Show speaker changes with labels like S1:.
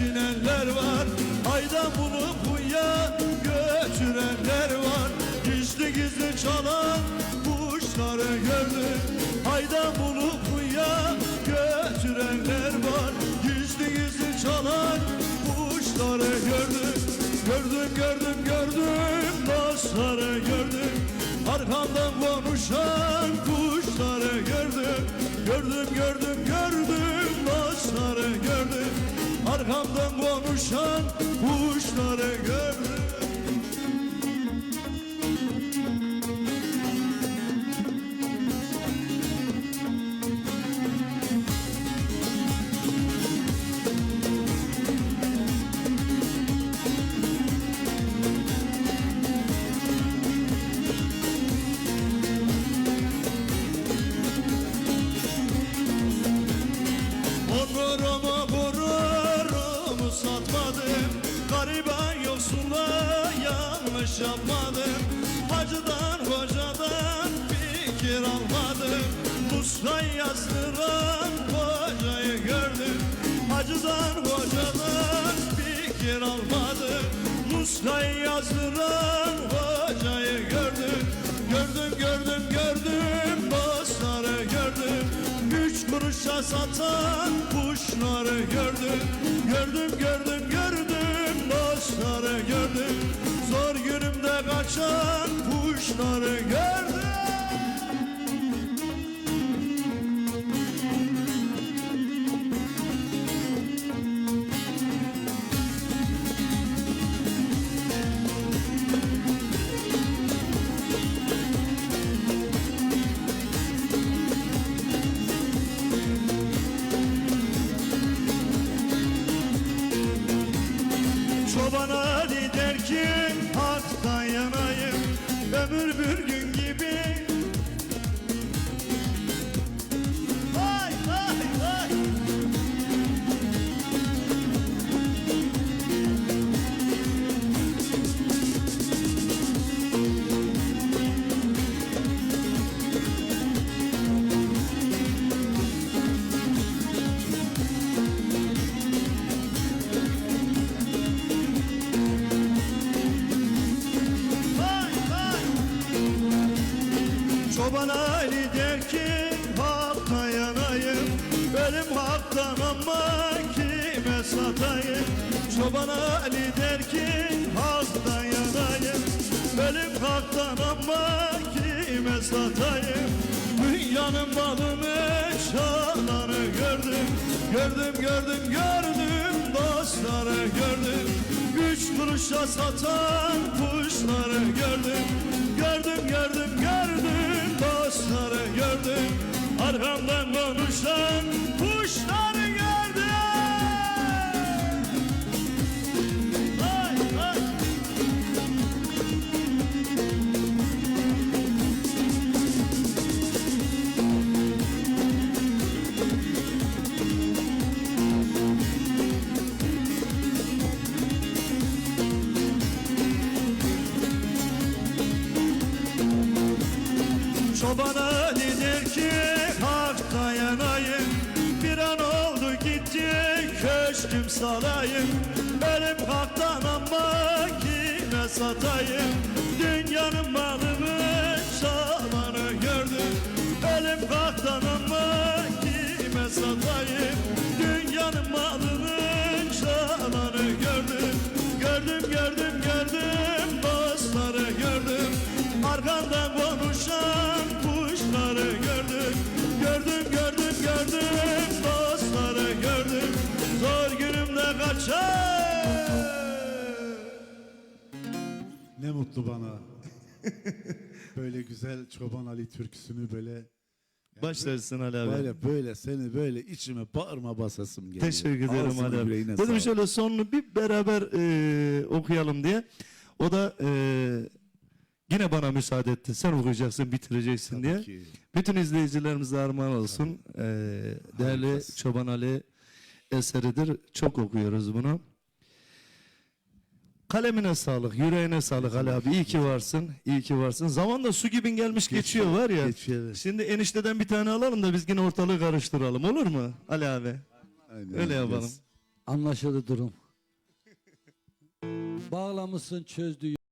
S1: geçinenler var Aydan bulup kuyuya götürenler var. Gizli gizli çalan kuşları gördüm Aydan bulup kuyuya götürenler var. Gizli gizli çalan kuşları gördüm Gördüm gördüm gördüm dostları gördüm. Arkamdan konuşan Arkamdan konuşan kuşları gördüm satmadım. Gariban yoksula yanlış yapmadım. Hacıdan hocadan fikir almadım. Muskay yazdıran hocayı gördüm. Hacıdan hocadan fikir almadım. Muskay yazdıran hocayı gördüm. Gördüm gördüm gördüm dostları gördüm. Üç kuruşa satan kuşları gördüm Gördüm gördüm gördüm. Dostları gördüm. Zor günümde kaçan kuşları Çoban Ali der ki haktan yanayım. Ömür bir gün gibi Çoban Ali der ki hakta yanayım Benim haktan ama kime satayım? Çoban Ali der ki haktan yanayım Benim haktan ama kime satayım? Dünyanın malını çalanı gördüm Gördüm gördüm gördüm dostları gördüm. Üç kuruşa satan kuşları gördüm Gördüm gördüm gördüm dostları gördüm Arkamdan konuşan kuşları Çoban Ali der ki hakta yanayım? Bir an oldu gitti köşküm salayım. Benim haktan ama kime satayım? Dünyanın malını çalanı gördüm. Benim haktan
S2: Ne mutlu bana. böyle güzel Çoban Ali türküsünü böyle
S3: Başlarsın Ali abi.
S2: böyle böyle seni böyle içime bağırma basasım geliyor.
S3: Teşekkür ederim
S2: Ağzına
S3: Ali abi.
S2: yüreğine
S3: Dedim
S2: sağlık.
S3: şöyle sonunu bir beraber e, okuyalım diye. O da e, yine bana müsaade etti. Sen okuyacaksın, bitireceksin diye.
S2: ki.
S3: Bütün izleyicilerimize armağan olsun. E, değerli
S2: Harikasın.
S3: Çoban Ali eseridir. Çok okuyoruz bunu. Kalemine sağlık, yüreğine sağlık Ali abi. İyi ki varsın, iyi ki varsın. Zaman da su gibi gelmiş geçiyor,
S2: Geçiyor,
S3: var ya.
S2: geçiyor, evet.
S3: Şimdi enişteden bir tane alalım da biz yine ortalığı karıştıralım olur mu Ali abi?
S2: Aynen,
S1: Öyle yapalım.
S4: Anlaşıldı durum. Bağlamışsın çözdü